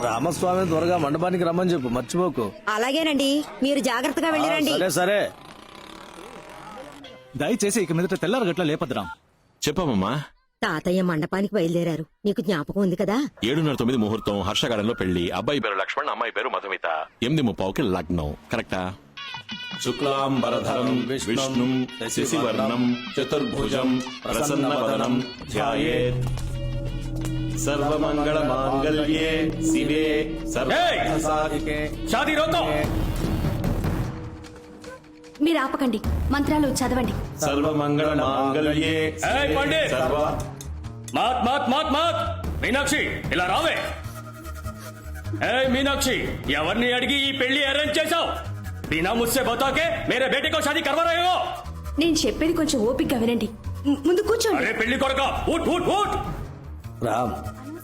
రామస్వామి త్వరగా మండపానికి రమ్మని చెప్పు మర్చిపోకు. అలాగేనండి మీరు జాగ్రత్తగా వెళ్ళిరండి. సరే సరే. దయచేసి ఇక మీదట తెల్లారు గట్ల లేపద్రాం చెప్పమ్మా. తాతయ్య మండపానికి బయలుదేరారు. నీకు జ్ఞాపకం ఉంది కదా? ఏడున్నర తొమ్మిది ముహూర్తం హర్షగాడంలో పెళ్ళి అబ్బాయి పేరు లక్ష్మణ్ అమ్మాయి పేరు మధుమిత. ఎనిమిది ముప్పావుకి లగ్నం. కరెక్టా? శుక్లాంబరధరం విష్ణుం శశివర్ణం చతుర్భుజం ప్రసన్నవదనం ధ్యాయేత్. సర్వమంగళ మాంగళ్యే శివే సర్వే షాదీ మీరు ఆపకండి మంత్రాలు చదవండి. సర్వమంగళ మాంగళ్యే సర్వ. మాత్ మాత్ మాత్ మాత్! మీనాక్షి ఇలా రావే! ఏ మీనాక్షి ఎవరిని అడిగి ఈ పెళ్ళి అరేంజ్ చేశావు? బినా ముస్సే బతాకే మేరే బేటికో షాదీ కర్వరాయో నేను చెప్పేది కొంచెం ఓపికగా వినండి. ముందు కూర్చోండి. పెళ్ళి కొడక ఊట్ ఊట్ ఊట్! రామ్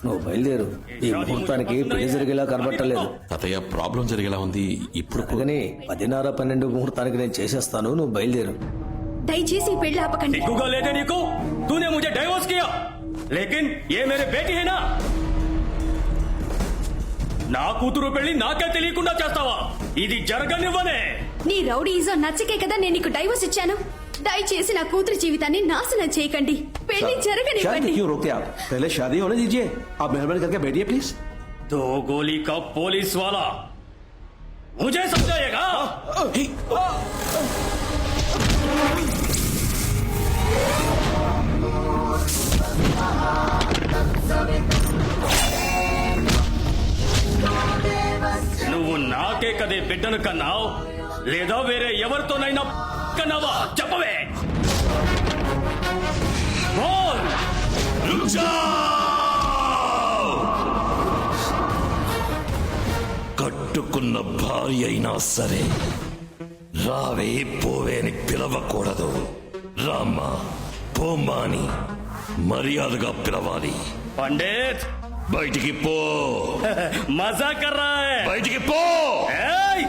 నువ్వు బయలుదేరు. ఈ ముహూర్తానికి పెళ్ళి జరిగేలా కనబట్టలేదు. తతయ్య ప్రాబ్లం జరిగేలా ఉంది. ఇప్పుడు కానీ పదిన్నర పన్నెండు ముహూర్తానికి నేను చేసేస్తాను నువ్వు బయలుదేరు. దయచేసి పెళ్ళి ఆపకండి. ఎక్కువగా లేదే నీకు? తూనే ముజే డైవోర్స్ కియా? లేకిన్ ఏ మేరే బేటీ హేనా? నా కూతురు పెళ్ళి నాకే తెలియకుండా చేస్తావా? ఇది జరగనివ్వనే. నీ రౌడీజం నచ్చకే కదా నేను నీకు డైవోర్స్ ఇచ్చాను? దయచేసి నా కూతురి జీవితాన్ని నాశనం చేయకండి పెళ్లి शादी జరగనివ్వండి क्यों रोकते आप पहले शादी होने दीजिए आप मेहरबानी करके बैठिए प्लीज दो गोली का पुलिस वाला मुझे समझाएगा నువ్వు నాకే కదే బిడ్డను కన్నావు లేదా వేరే ఎవరితోనైనా కన్నావా చెప్పవే! కట్టుకున్న భార్య అయినా సరే రావే పోవే అని పిలవకూడదు. రామ్మా పోమ్మా అని మర్యాదగా పిలవాలి. పండిత్. బయటికి పో. మజా కర్ రా హై బయటికి పో! ఏయ్,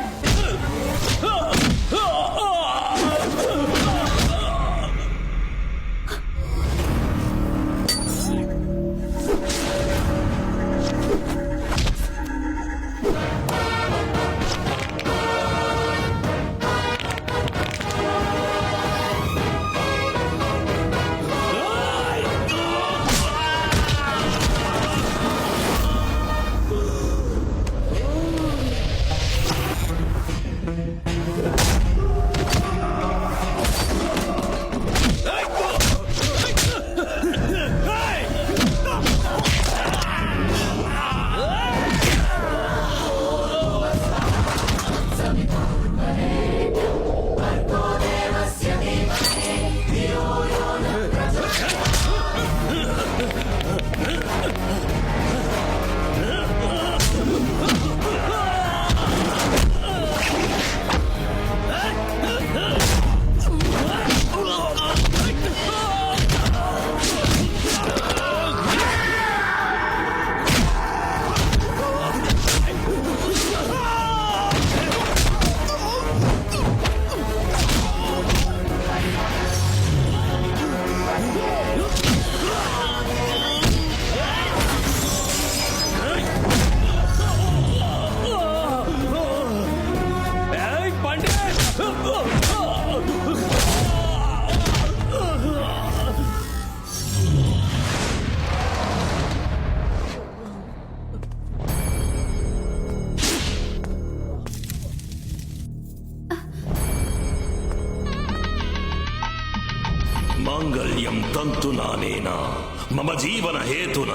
జీవన హేతున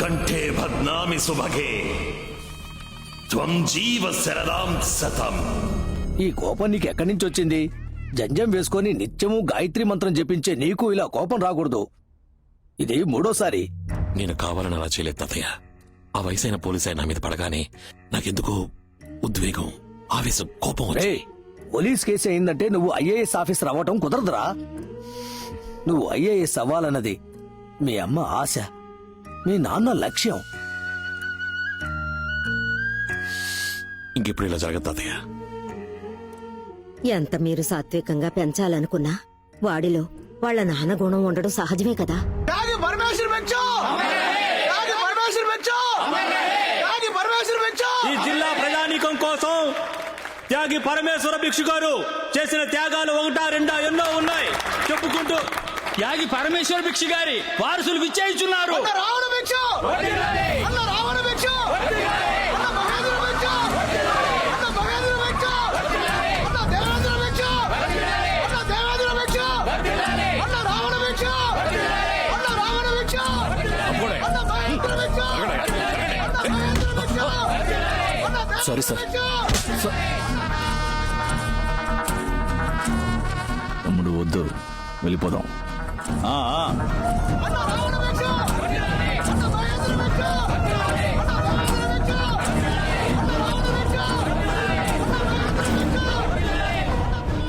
కంఠే భద్నామి సుభగే త్వం జీవ శరదాం సతం ఈ కోపం నీకు ఎక్కడి నుంచి వచ్చింది జంజం వేసుకొని నిత్యము గాయత్రి మంత్రం జపించే నీకు ఇలా కోపం రాకూడదు ఇది మూడోసారి నేను కావాలని అలా చేయలేదు తాతయ్య ఆ వయసైన పోలీసు ఆయన నా మీద పడగానే నాకెందుకో ఉద్వేగం ఆవేశం కోపం రే పోలీస్ కేసు అయిందంటే నువ్వు ఐఏఎస్ ఆఫీసర్ అవ్వటం కుదరదురా నువ్వు ఐఏఎస్ అవ్వాలన్నది మీ అమ్మ ఆశ మీ నాన్న లక్ష్యం. ఇంకెప్పుడు ఇలా జరగదు ఎంత మీరు సాత్వికంగా పెంచాలనుకున్నా వాడిలో వాళ్ళ నాన్న గుణం ఉండడం సహజమే కదా. ఈ జిల్లా ప్రజానీకం కోసం త్యాగి పరమేశ్వర భిక్షు గారు చేసిన త్యాగాలు ఒకటా రెండా ఎన్నో ఉన్నాయి. చెప్పుకుంటూ త్యాగి పరమేశ్వర భిక్షు గారి వారసులు విచ్చేయించున్నారు సారీ సార్ తమ్ముడు వద్దు వెళ్ళిపోదాం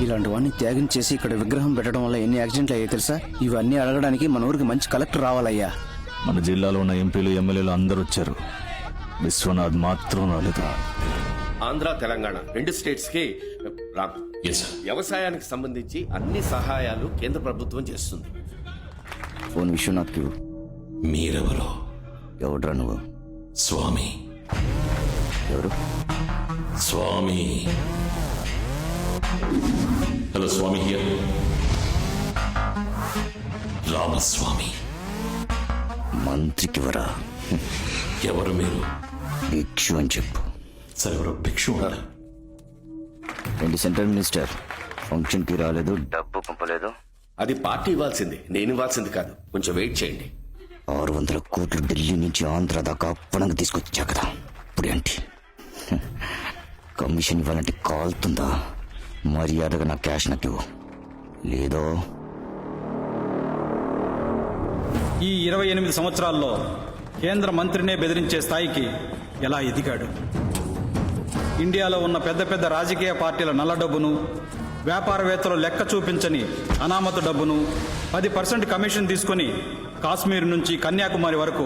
ఇలాంటివన్నీ త్యాగం చేసి ఇక్కడ విగ్రహం పెట్టడం వల్ల ఎన్ని యాక్సిడెంట్లు అయ్యాయి తెలుసా? ఇవన్నీ అడగడానికి మన ఊరికి మంచి కలెక్టర్ రావాలయ్యా. మన జిల్లాలో ఉన్న ఎంపీలు ఎమ్మెల్యేలు అందరూ వచ్చారు. విశ్వనాథ్ మాత్రం రాలేదు? ఆంధ్ర తెలంగాణ రెండు స్టేట్స్కి వ్యవసాయానికి సంబంధించి అన్ని సహాయాలు కేంద్ర ప్రభుత్వం చేస్తుంది. ఫోన్ విశ్వనాథ్కి ఇవ్వు. మీరెవరో? ఎవడ్రా నువ్వు? స్వామి. ఎవరు? స్వామి. Hello Swami here. రామస్వామి. మంత్రికి వరా ఎవరు మీరు? భిక్షు అని చెప్పు. సరే ఎవరో భిక్షు ఉండాలి. ఏంటి సెంట్రల్ మినిస్టర్? ఫంక్షన్కి రాలేదు డబ్బు పంపలేదు. అది పార్టీ ఇవ్వాల్సింది. నేను ఇవ్వాల్సింది కాదు. కొంచెం వెయిట్ చేయండి. ఆరు వందల కోట్లు ఢిల్లీ నుంచి ఆంధ్ర దాకా అప్పనంగా తీసుకొచ్చా కదా? ఇప్పుడు ఏంటి కమిషన్ ఇవ్వాలంటే కాలుతుందా? మర్యాదగా నా క్యాష్ నాకు ఇవ్వు. లేదో? ఈ ఇరవై ఎనిమిది సంవత్సరాల్లో కేంద్ర మంత్రినే బెదిరించే స్థాయికి ఎలా ఎదిగాడు? ఇండియాలో ఉన్న పెద్ద పెద్ద రాజకీయ పార్టీల నల్ల డబ్బును వ్యాపారవేత్తలు లెక్క చూపించని అనామత డబ్బును పది పర్సెంట్ కమిషన్ తీసుకుని కాశ్మీర్ నుంచి కన్యాకుమారి వరకు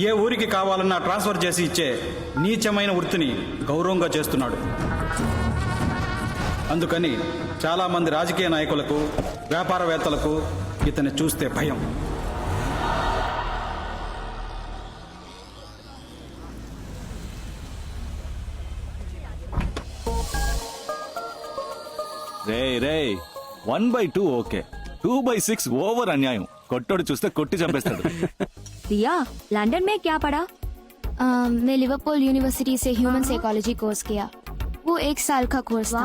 ఏ ఊరికి కావాలన్నా ట్రాన్స్ఫర్ చేసి ఇచ్చే నీచమైన వృత్తిని గౌరవంగా చేస్తున్నాడు. అందుకని చాలామంది రాజకీయ నాయకులకు వ్యాపారవేత్తలకు ఇతన్ని చూస్తే భయం. రే రే one by two okay two by six over అన్యాయం కొట్టోడు చూస్తే కొట్టి చంపేస్తాడు दिया लंदन में क्या पढ़ा मैं लिवरपूल यूनिवर्सिटी से ह्यूमन साइकोलॉजी कोर्स किया वो एक साल का कोर्स था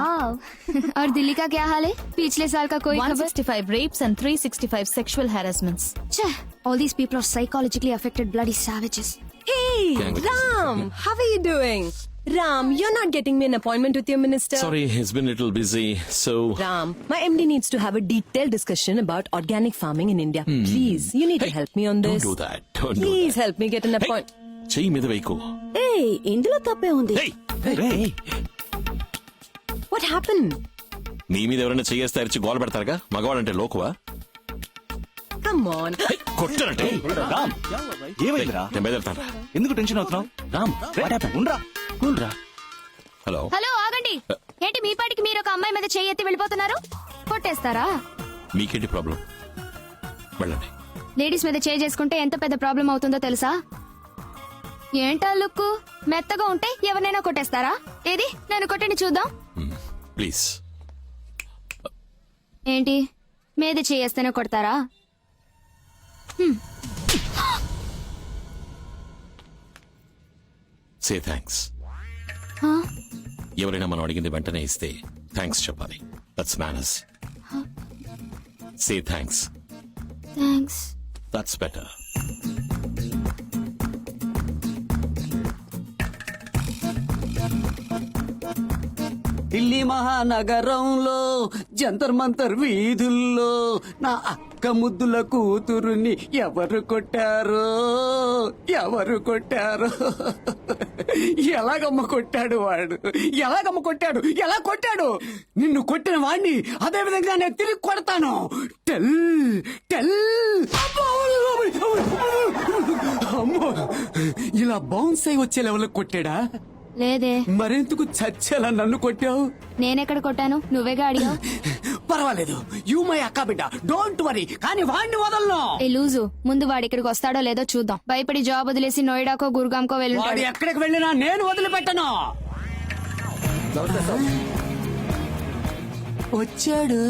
और दिल्ली का क्या हाल है पिछले साल का कोई खबर 165 rapes and 365 sexual harassments. Cheh, all these people are psychologically affected bloody savages. Hey, Ram, how are you doing? Ram, you're not getting me an appointment with your minister. Sorry it's been little busy so Ram, my MD needs to have a detailed discussion about organic farming in India. Please, you need to help me on this. Don't do that don't do Please help me get an appointment. చెయ్యి మీద వైకు ఏయ్ ఇందులో తప్పే ఉంది రే What happened? నీ మీద ఎవరైనా చెయ్యేస్తే అరిచి గోల పెడతారుగా మగవాడంటే లోకువా Come on. కొట్టారంటే రామ్ ఏమైందిరా నేను బయలుదేరుతాను ఎందుకు టెన్షన్ అవుతున్నావు రామ్ ఉండరా కూల్రా హలో. హలో ఆగండి. ఏంటి మీ పాటికి మీరు ఒక అమ్మాయి మీద చెయ్యి ఎత్తి వెళ్ళిపోతున్నారు? కొట్టేస్తారా? మీకేంటి ప్రాబ్లం? వెళ్ళండి. లేడీస్ మీద చేయి చేసుకుంటే ఎంత పెద్ద ప్రాబ్లం అవుతుందో తెలుసా? ఏంటా లుక్కు? మెత్తగా ఉంటే ఎవరినైనా కొట్టేస్తారా? ఏది? నన్ను కొట్టండి చూద్దాం. ప్లీజ్. ఏంటి? మీద చేస్తేనే కొడతారా? సే థ్యాంక్స్ ఎవరైనా మనం అడిగింది వెంటనే ఇస్తే థ్యాంక్స్ చెప్పాలి. That's manners say thanks thanks that's better Delhi మహానగరంలో జంతర్ మంతర్ వీధుల్లో నా అక్క ముద్దుల కూతురుని ఎవరు కొట్టారో? ఎవరు కొట్టారో? ఎలాగమ్మ కొట్టాడు వాడు? ఎలాగమ్మ కొట్టాడు? ఎలా కొట్టాడు? నిన్ను కొట్టిన వాడిని అదే విధంగా నేను తిరిగి కొడతాను. Tell tell. అమ్మో ఇలా బౌన్స్ అయి వచ్చే లెవెల్ కొట్టాడా? లేదే. మరెందుకు చచ్చేలా నన్ను కొట్టావు? నేనెక్కడ కొట్టాను? నువ్వేగా అడిగావు? పర్వాలేదు. యూ మై అక్క బిడ్డ. డోంట్ వరీ కానీ వాడిని వదలను. ఏ లూజు ముందు వాడు ఇక్కడికి వస్తాడో లేదో చూద్దాం. భయపడి జాబ్ వదిలేసి నోయిడాకో గురుగాంకో వాడు వెళ్ళుంటాడు ఎక్కడికి వెళ్ళినా నేను వదిలిపెట్టను. వచ్చాడు.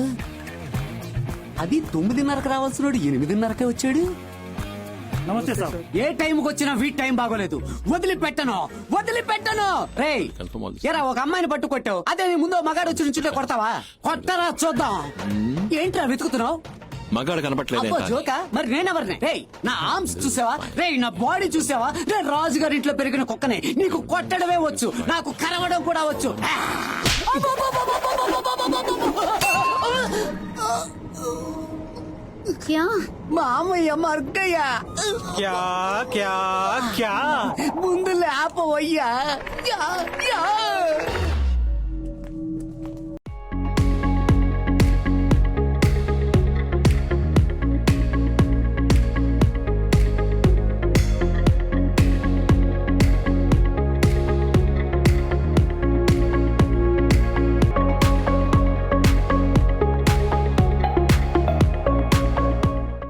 అది తొమ్మిదిన్నరకు రావాల్సినోడు ఎనిమిదిన్నరకే వచ్చాడు. నమస్తే సార్. ఏ టైంకి వచ్చినా వీట్ టైం బాగోలేదు. వదిలిపెట్టను వదిలిపెట్టను. this. ఎరా ఒక అమ్మాయిని పట్టు కొట్టావు అదే నీ ముందు మగాడు వచ్చి నుంచుంటే కొడతావా? కొట్టరా చూద్దాం. ఏంట్రా వెతుకుతున్నావు? మగాడు కనపట్లేదే జోకా? మరి నేనెవరిని రేయ్ నా ఆర్మ్స్ చూసావా? రేయ్ నా బాడీ చూసావా? నేను రాజుగారి ఇంట్లో పెరిగిన కుక్కనే. నీకు కొట్టడమే వచ్చు. నాకు కరవడం కూడా వచ్చు. क्या మామయ్య మర్గయ్య క్యా క్యా క్యా ముందు లేపవయ్యా యా, యా.